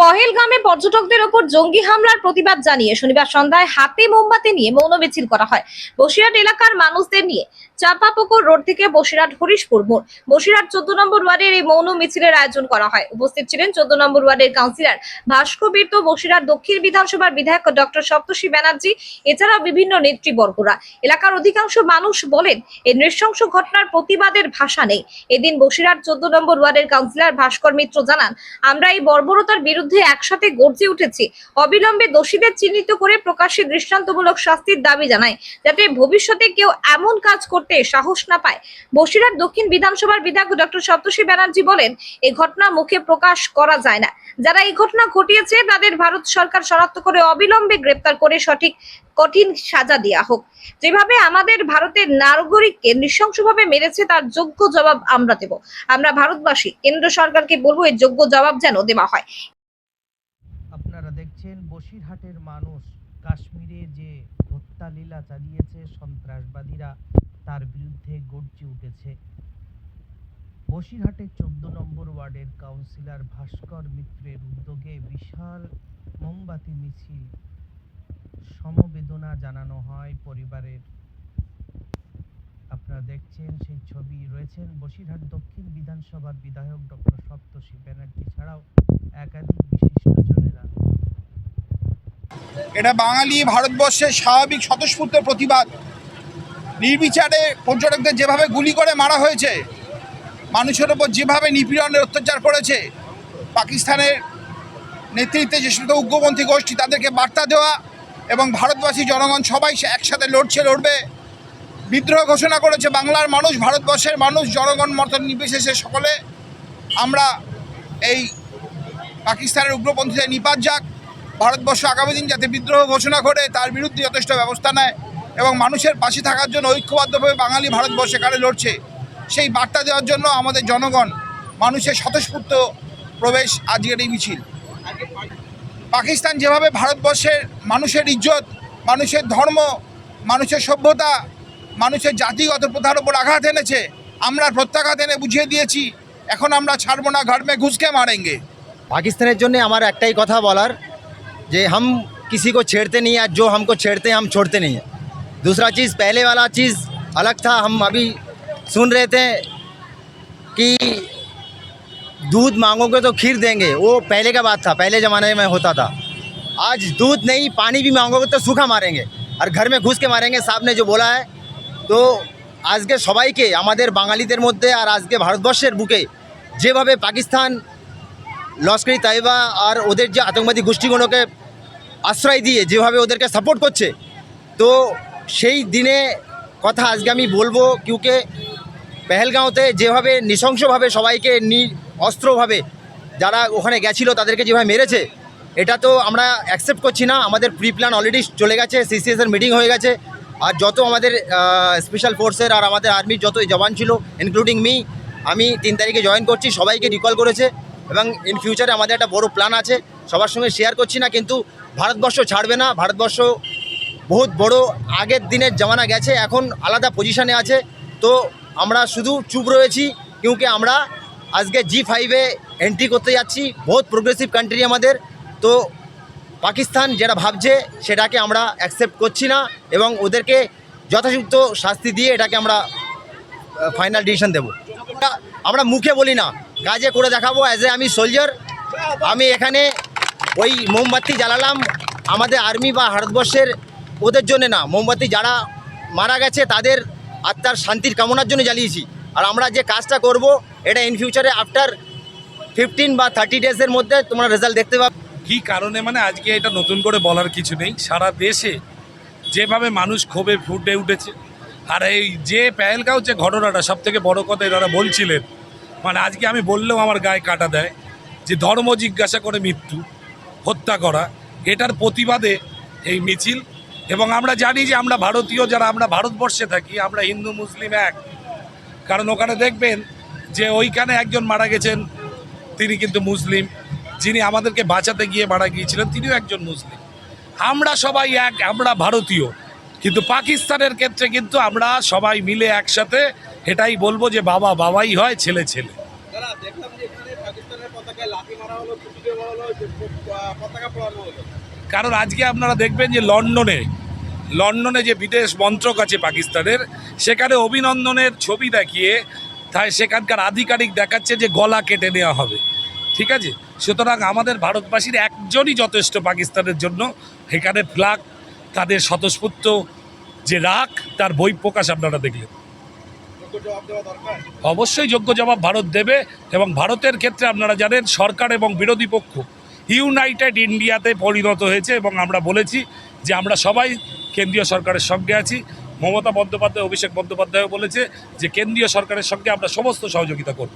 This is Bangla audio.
পহেলগামে পর্যটকদের ওপর জঙ্গি হামলার প্রতিবাদ জানিয়ে শনিবার সন্ধ্যায় হাতে মোমবাতি নিয়ে মৌন মিছিল করা হয়। বসিরহাট এলাকার মানুষদের নিয়ে চাপাপুকুর রোড থেকে বসিরহাট হরিশপুর মোড়। বসিরহাট চোদ্দ নম্বর ওয়ার্ডের এই মৌন মিছিলের আয়োজন করা হয়। উপস্থিত ছিলেন চোদ্দ নম্বর ওয়ার্ডের কাউন্সিলর ভাস্কর বীর বসিরহাট দক্ষিণ বিধানসভার বিধায়ক ডক্টর সপ্তর্ষি ব্যানার্জি, এছাড়াও বিভিন্ন নেতৃবর্গরা। এলাকার অধিকাংশ মানুষ বলেন, এই নৃশংস ঘটনার প্রতিবাদের ভাষা নেই। এদিন বসিরহাট চোদ্দ নম্বর ওয়ার্ডের কাউন্সিলর ভাস্কর মিত্র জানান, আমরা এই বর্বরতার বিরুদ্ধে একসাথে গর্জে উঠেছি। অবিলম্বে দোষীদের চিহ্নিত করে প্রকাশ্যে দৃষ্টান্তমূলক শাস্তির দাবি জানায়, যাতে ভবিষ্যতে কেউ এমন কাজ করতে সাহস না পায়। বসিরহাট দক্ষিণ বিধানসভার বিধায়ক ডক্টর সপ্তর্ষি ব্যানার্জি বলেন এই ঘটনা মুখে প্রকাশ করা যায় না। যারা এই ঘটনা ঘটিয়েছে, তাদের ভারত সরকার শনাক্ত করে অবিলম্বে গ্রেপ্তার করে সঠিক, কঠিন সাজা দেওয়া হোক। যেভাবে আমাদের ভারতের নাগরিককে নৃশংসভাবে মেরেছে, তার যোগ্য জবাব আমরা দেব। আমরা ভারতবাসী, কেন্দ্র সরকারকে বলব এর যোগ্য জবাব যেন দেওয়া হয়। দেখছেন বসিরহাটের মানুষ। কাশ্মীরে যে হত্যালীলা চালিয়েছে সন্ত্রাসবাদীরা, তার বিরুদ্ধে গর্জে উঠেছে। বসিরহাটের চোদ্দ নম্বর ওয়ার্ডের কাউন্সিলর ভাস্কর মিত্রের উদ্যোগে বিশাল মোমবাতি মিছিল। সমবেদনা জানানো হয় পরিবারের। আপনারা দেখছেন সেই ছবি। রয়েছেন বসিরহাট দক্ষিণ বিধানসভার বিধায়ক ডক্টর সপ্তর্ষি ব্যানার্জি। ছাড়াও একাধিক বিশিষ্টজনেরা এটা বাঙালি ভারতবর্ষের স্বাভাবিক স্বতঃস্ফূর্ত প্রতিবাদ। নির্বিচারে পর্যটকদের যেভাবে গুলি করে মারা হয়েছে, মানুষের ওপর যেভাবে নিপীড়নের অত্যাচার করেছে পাকিস্তানের নেতৃত্বে যে সমস্ত উগ্রপন্থী গোষ্ঠী তাদেরকে বার্তা দেওয়া এবং ভারতবাসী জনগণ সবাই সে একসাথে লড়ছে, লড়বে। বিদ্রোহ ঘোষণা করেছে বাংলার মানুষ, ভারতবর্ষের মানুষ, জনগণ, মত নির্বিশেষে সকলে। আমরা এই পাকিস্তানের উগ্রপন্থীদের নিপাত যাক। ভারতবর্ষ আগামী দিন যাতে বিদ্রোহ ঘোষণা করে তার বিরুদ্ধে যথেষ্ট ব্যবস্থা নেয় এবং মানুষের পাশে থাকার জন্য ঐক্যবদ্ধভাবে বাঙালি ভারতবর্ষে কারে লড়ছে, সেই বার্তা দেওয়ার জন্য আমাদের জনগণ মানুষের স্বতঃস্ফূর্ত প্রবেশ আজকের এই মিছিল। পাকিস্তান যেভাবে ভারতবর্ষের মানুষের ইজ্জত, মানুষের ধর্ম, মানুষের সভ্যতা, মানুষের জাতিগত প্রথার উপর আঘাত এনেছে, আমরা প্রত্যাঘাত এনে বুঝিয়ে দিয়েছি, এখন আমরা ছাড়বো না ঘর ঘুষকে মারেঙ্গে। পাকিস্তানের জন্য আমার একটাই কথা বলার যে हम किसी को छेड़ते नहीं हैं जो हमको छेड़ते हैं हम छोड़ते नहीं हैं दूसरा चीज़ पहले वाला चीज़ अलग था हम अभी सुन रहे थे कि दूध मांगोगे तो खीर देंगे वो पहले का बात था पहले ज़माने में होता था आज दूध नहीं पानी भी मांगोगे तो सूखा मारेंगे और घर में घुस के मारेंगे साहब ने जो बोला है তো আজকে সবাইকে আমাদের বাঙালিদের মধ্যে আর আজকে ভারতবর্ষের বুকে যেভাবে পাকিস্তান লস্করি তাইবা আর ওদের যে আতঙ্কবাদী গোষ্ঠীগুলোকে আশ্রয় দিয়ে যেভাবে ওদেরকে সাপোর্ট করছে। তো সেই দিনে কথা আজকে আমি বলব কিউকে পেহেলগাঁওতে যেভাবে নৃশংসভাবে সবাইকে নি অস্ত্রভাবে যারা ওখানে গেছিল তাদেরকে যেভাবে মেরেছে, এটা তো আমরা অ্যাকসেপ্ট করছি না। আমাদের প্রি প্ল্যান অলরেডি চলে গেছে সিসিএসের মিটিং হয়ে গেছে। আর যত আমাদের স্পেশাল ফোর্সের আর আমাদের আর্মির যত জওয়ান ছিল ইনক্লুডিং মি আমি তিন তারিখে জয়েন করছি, সবাইকে রিকল করেছে। এবং ইন ফিউচারে আমাদের একটা বড় প্ল্যান আছে। সবার সঙ্গে শেয়ার করছি না, কিন্তু ভারতবর্ষ ছাড়বে না। ভারতবর্ষ বহুত বড় আগের দিনের জামানা গেছে, এখন আলাদা পজিশনে আছে। তো আমরা শুধু চুপ রয়েছি, কিউকি আমরা আজকে জি ফাইভে এন্ট্রি করতে যাচ্ছি। বহুত প্রোগ্রেসিভ কান্ট্রি আমাদের। তো পাকিস্তান যেটা ভাবছে, সেটাকে আমরা অ্যাকসেপ্ট করছি না এবং ওদেরকে যথাযথ শাস্তি দিয়ে এটাকে আমরা ফাইনাল ডিসিশন দেবো। আমরা মুখে বলি না, কাজে করে দেখাবো অ্যাজ এ আমি সোলজার আমি এখানে ওই মোমবাতি জ্বালালাম। আমাদের আর্মি বা ভারতবর্ষের ওদের জন্য না, মোমবাতি যারা মারা গেছে তাদের আত্মার শান্তির কামনার জন্য জ্বালিয়েছি। আর আমরা যে কাজটা করব, এটা ইন ফিউচারে আফটার ফিফটিন বা থার্টি ডেজের মধ্যে তোমরা রেজাল্ট দেখতে পাবে। কি কারণে? মানে আজকে এটা নতুন করে বলার কিছু নেই। সারা দেশে যেভাবে মানুষ ক্ষোভে ফুটে উঠেছে, আর এই যে পেহেলগাঁও যে ঘটনাটা সব থেকে বড়ো কথা এনারা বলছিলেন মানে আজকে আমি বললেও আমার গায়ে কাটা দেয়, যে ধর্ম জিজ্ঞাসা করে মৃত্যু। হত্যা করা, এটার প্রতিবাদে এই মিছিল। এবং আমরা জানি যে আমরা ভারতীয় যারা, আমরা ভারতবর্ষে থাকি, আমরা হিন্দু, মুসলিম এক। কারণ ওখানে দেখবেন যে ওইখানে একজন মারা গেছেন, তিনি কিন্তু মুসলিম। যিনি আমাদেরকে বাঁচাতে গিয়ে মারা গিয়েছিলেন, তিনিও একজন মুসলিম। আমরা সবাই এক, আমরা ভারতীয়। কিন্তু পাকিস্তানের ক্ষেত্রে কিন্তু আমরা সবাই মিলে একসাথে, এটাই বলব যে বাবা, বাবাই হয় ছেলে ছেলে দাদা দেখলাম যে এখানে পাকিস্তানের পতাকায় লাথি মারা হলো ছুটি দেওয়া হলো কারণ আজকে আপনারা দেখবেন যে লন্ডনে লন্ডনে যে বিদেশ মন্ত্রক আছে পাকিস্তানের, সেখানে অভিনন্দনের ছবি দেখিয়ে তাই সেখানকার আধিকারিক দেখাচ্ছে যে গলা কেটে নেওয়া হবে। ঠিক আছে? সুতরাং আমাদের ভারতবাসীর একজনই যথেষ্ট পাকিস্তানের জন্য। এখানে ফ্ল্যাগ, তাদের স্বতঃস্ফূর্ত যে রাগ, তার বই প্রকাশ আপনারা দেখলেন। অবশ্যই যোগ্য জবাব ভারত দেবে এবং ভারতের ক্ষেত্রে আপনারা জানেন সরকার এবং বিরোধী পক্ষ ইউনাইটেড ইন্ডিয়াতে পরিণত হয়েছে এবং আমরা বলেছি যে আমরা সবাই কেন্দ্রীয় সরকারের সঙ্গে আছি। মমতা বন্দ্যোপাধ্যায়, অভিষেক বন্দ্যোপাধ্যায়ও বলেছে যে কেন্দ্রীয় সরকারের সঙ্গে আমরা সমস্ত সহযোগিতা করব।